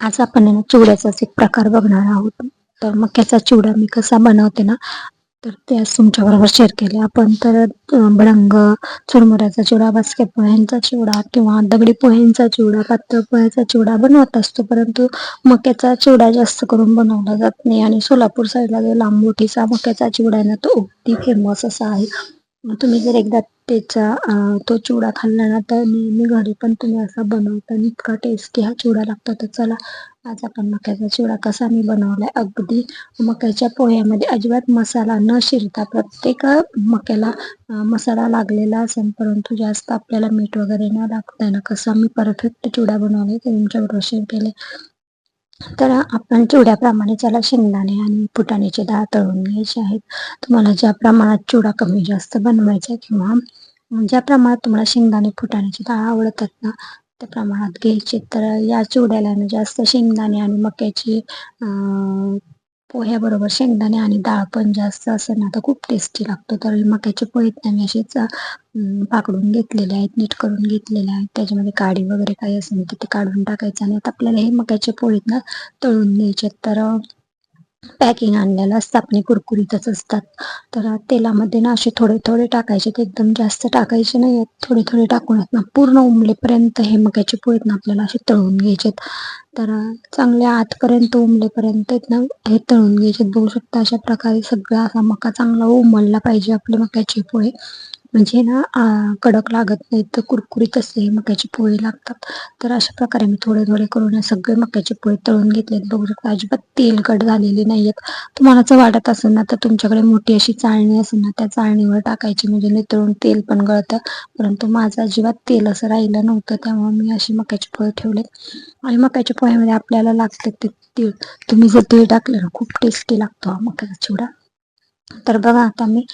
आज आपण चिवड्याचाच एक प्रकार बघणार आहोत. तर मक्याचा चिवडा मी कसा बनवते ना तर ते आज तुमच्या बरोबर शेअर केले. आपण तर भडंग चुरमुऱ्याचा चिवडा बास्केट पोह्यांचा चिवडा किंवा दगडी पोह्यांचा चिवडा पातळ पोह्याचा चिवडा बनवत असतो. परंतु मक्याचा चिवडा जास्त करून बनवला जात नाही. आणि सोलापूर साईडला जो लांबोटीचा मक्याचा चिवडा आहे ना तो अगदी फेमस असा आहे. मग तुम्ही जर एकदा त्याचा तो चिवडा खाल्ला ना तर नेहमी घरी पण तुम्ही असा बनवता आणि इतका टेस्टी हा चिवडा लागतो. तर चला आज आपण मक्याचा चिवडा कसा मी बनवलाय अगदी मक्याच्या पोह्यामध्ये अजिबात मसाला न शिरता प्रत्येक मक्याला मसाला लागलेला असेल परंतु जास्त आपल्याला मीठ वगैरे न लागता ना कसा मी परफेक्ट चिवडा बनवलाय ते तुमच्याबरोबर शेअर केले तर आपण चिवड्याप्रमाणे त्याला शेंगदाणे आणि फुटाण्याची डाळ तळून घ्यायची आहेत. तुम्हाला ज्या प्रमाणात चिवडा कमी जास्त बनवायचा किंवा ज्या प्रमाणात तुम्हाला शेंगदाणे फुटाण्याची डाळ आवडतात ना त्या प्रमाणात घ्यायचे. तर या चिवड्याला जास्त शेंगदाणे आणि मक्याची पोह्याबरोबर शेंगदाणे आणि डाळ पण जास्त असेल ना तर खूप टेस्टी लागतो. तर मक्याचे पोहे आम्ही मी असेच पाकडून घेतलेले आहेत नीट करून घेतलेले आहेत. त्याच्यामध्ये काडी वगैरे काही असेल तर ते काढून टाकायचं आणि आता आपल्याला हे मक्याचे पोहेत ना तळून घ्यायचे तर पॅकिंग आणलेलं असतं. आपण कुरकुरीतच असतात. तर तेलामध्ये ना असे थोडे थोडे टाकायचे. ते एकदम जास्त टाकायचे नाही आहेत. थोडे थोडे टाकून आहेत ना. पूर्ण उमलेपर्यंत हे मक्याचे पोळीत ना आपल्याला असे तळून घ्यायचे तर चांगले आतपर्यंत उमलेपर्यंत आहेत ना हे तळून घ्यायचे बघू शकता अशा प्रकारे सगळा असा मका चांगला उमलला पाहिजे आपले मक्याचे पोहे. म्हणजे ना कडक लागत नाही तर कुरकुरीत असे मक्याचे पोहे लागतात. तर अशा प्रकारे मी थोडे थोडे करून सगळे मक्याचे पोहे तळून घेतलेत बघू शकता अजिबात तेलकट झालेले नाहीयेत. तुम्हाला जर वाटत असेल ना तर तुमच्याकडे मोठी अशी चाळणी असेल ना त्या चाळणीवर टाकायची. म्हणजे नितळून तेल पण गळतं. परंतु माझं अजिबात तेल असं राहिलं नव्हतं त्यामुळे मी अशी मक्याचे पोहे ठेवले आणि मक्याच्या पोह्यामध्ये आपल्याला लागतं ते तीळ तुम्ही जर तीळ टाकलं ना खूप टेस्टी लागतो हा मक्याचा चिवडा. तर बघा आता मी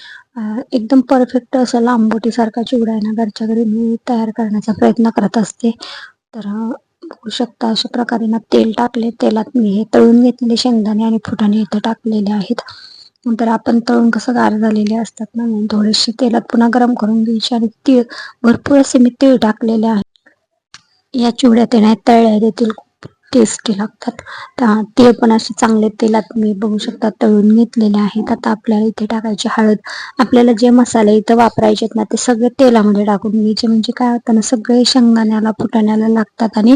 एकदम परफेक्ट असं लांबोटी सारखा चिवडा आहे ना घरच्या घरी मी तयार करण्याचा प्रयत्न करत असते. तर बघू शकता अशा प्रकारे ना तेल टाकले तेलात मी हे तळून घेतलेले शेंगदाणे आणि फुटाणे इथं टाकलेले आहेत. नंतर आपण तळून कसं गार झालेले असतात ना म्हणून थोडेसे तेलात पुन्हा गरम करून घ्यायचे आणि तीळ भरपूर असे मी तीळ टाकलेले आहे या चिवड्यात येण्या तळल्या देतील टेस्टी लागतात. ते पण असे चांगले तेलात तुम्ही बघू शकता तळून घेतलेले आहेत. आता आपल्याला इथे टाकायची हळद. आपल्याला जे मसाले इथं वापरायचे आहेत ना ते सगळे तेलामध्ये टाकून घ्यायचे. म्हणजे काय होतं ना सगळे शेंगदाण्याला फुटाण्याला लागतात आणि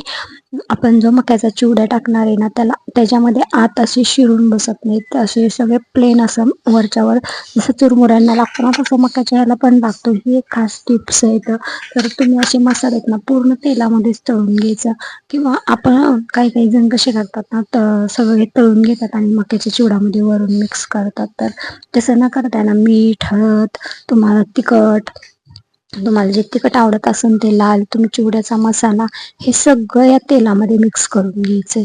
आपण जो मक्याचा चिवडा टाकणार आहे ना त्याला त्याच्यामध्ये आत असे शिरून बसत नाहीत. असे सगळे प्लेन असं वरच्यावर जसं चुरमुऱ्यांना लागतं ना तसं मक्याच्या ह्याला पण लागतो. ही एक खास टिप्स आहे तर तुम्ही असे मसाले ना पूर्ण तेलामध्येच तळून घ्यायचं. किंवा आपण काही काही जण कसे करतात ना तर सगळे तळून घेतात आणि मक्याच्या चिवडामध्ये वरून मिक्स करतात. तर तसं न करता ना मीठ हळद तुम्हाला तिखट तुम्हाला जे तिखट आवडत असेल ते लाल तुम्ही चिवड्याचा मसाला हे सगळं या तेलामध्ये मिक्स करून घ्यायचंय.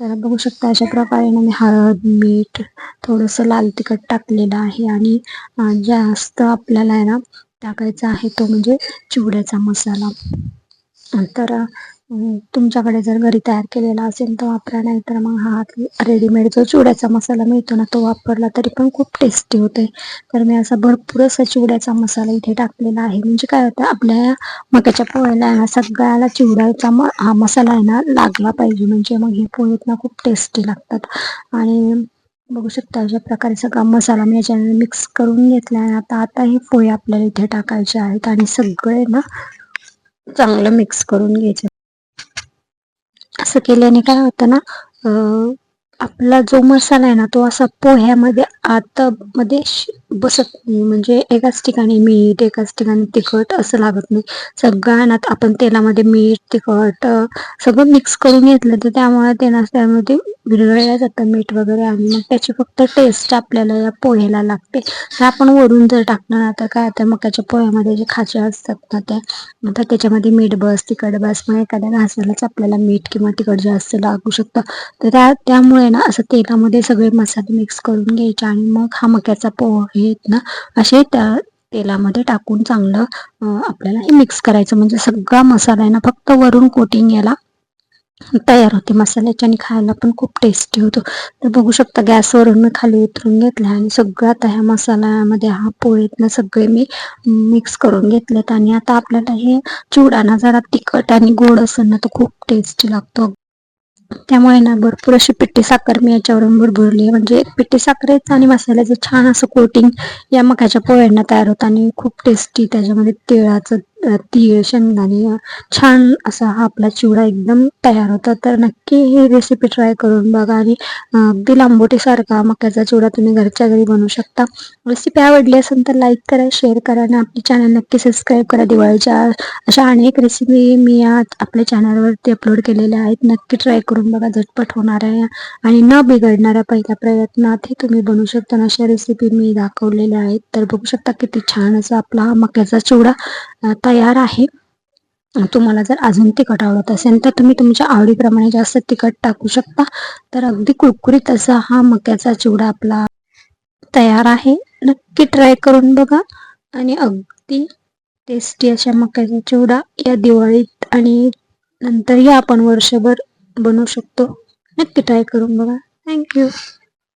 तर बघू शकता अशा प्रकारे ना मी हळद मीठ थोडंसं लाल तिखट टाकलेलं आहे आणि जास्त आपल्याला आहे ना टाकायचा आहे तो म्हणजे चिवड्याचा मसाला. तर तुमच्याकडे जर घरी तयार केलेला असेल तर वापरा नाही तर मग हा रेडीमेड जो चिवड्याचा मसाला मिळतो ना तो वापरला तरी पण खूप टेस्टी होते तर मी असा भरपूर असा चिवड्याचा मसाला इथे टाकलेला आहे. म्हणजे काय होतं आपल्या मक्याच्या पोळ्याला सगळ्याला चिवड्याचा म हा मसाला आहे ना लागला पाहिजे. म्हणजे मग हे पोहेत ना खूप टेस्टी लागतात. आणि बघू शकता अशा प्रकारे सगळा मसाला मी याच्यामध्ये मिक्स करून घेतला आहे आता आता हे पोहे आपल्याला इथे टाकायचे आहेत. आणि सगळे ना चांगलं मिक्स करून घ्यायचं. असं केल्याने काय होतं ना आपला जो मसाला आहे ना तो असा पोह्यामध्ये आत मध्ये बसत नाही. म्हणजे एकाच ठिकाणी मीठ एकाच ठिकाणी तिखट असं लागत नाही. सगळ्यांना आपण तेलामध्ये मीठ तिखट सगळं मिक्स करून घेतलं तर त्यामुळे ते ना त्यामध्ये विरघळल्या जातं मीठ वगैरे. आणि मग त्याची फक्त टेस्ट आपल्याला या पोह्याला लागते. तर आपण वरून जर टाकलं ना तर काय तर मक्याच्या पोह्यामध्ये जे खाच्या असतात ना त्या आता त्याच्यामध्ये मीठ बस तिखट बस मग एखाद्या घासालाच आपल्याला मीठ किंवा तिखट जास्त लागू शकतं. तर त्या आहे ना असं तेलामध्ये सगळे मसाले मिक्स करून घ्यायचे आणि मग हा मक्याचा पोहे आहेत ना असे त्या तेलामध्ये टाकून चांगलं आपल्याला हे मिक्स करायचं. म्हणजे सगळा मसाला आहे ना फक्त वरून कोटिंग याला तयार होते. मसाल्याच्या आणि खायला पण खूप टेस्टी होतो. तर बघू शकता गॅसवरून मी खाली उतरून घेतला आणि सगळं आता ह्या मसाल्यामध्ये हा पोहेत ना सगळे मी मिक्स करून घेतलेत. आणि आता आपल्याला हे चिवडा ना जरा तिखट आणि गोड असेल ना तर खूप टेस्टी लागतो. त्यामुळे ना भरपूर अशी पिठी साखर मी याच्यावरून भरभरली म्हणजे पिठी साखरेचं आणि मसाल्याचं छान असं कोटिंग या मकाच्या पोळ्यांना तयार होतं आणि खूप टेस्टी त्याच्यामध्ये तिळाचं अं, तीळ शेंगदाणे छान असा हा आपला चिवडा एकदम तयार होता. तर नक्की ही रेसिपी ट्राय करून बघा आणि अगदी लांबोटीसारखा मक्याचा चिवडा तुम्ही घरच्या घरी बनवू शकता. रेसिपी आवडली असेल तर लाईक करा शेअर करा आणि आपली चॅनल नक्की सबस्क्राईब करा. दिवाळीच्या अशा अनेक रेसिपी मी आज आपल्या चॅनलवरती अपलोड केलेल्या आहेत. नक्की ट्राय करून बघा झटपट होणार आहे आणि न बिघडणाऱ्या पहिल्या प्रयत्नात हे तुम्ही बनवू शकता आणि अशा रेसिपी मी दाखवलेल्या आहेत. तर बघू शकता किती छान असा आपला हा मक्याचा चिवडा तयार आहे. तुम्हाला जर अजून तिखट आवडत असेल तर तुम्ही तुमच्या आवडीप्रमाणे जास्त तिखट टाकू शकता. तर अगदी कुरकुरीत असा हा मक्याचा चिवडा आपला तयार आहे. नक्की ट्राय करून बघा. आणि अगदी टेस्टी अशा मक्याचा चिवडा या दिवाळीत आणि नंतरही आपण वर्षभर बनवू शकतो. नक्की ट्राय करून बघा. थँक्यू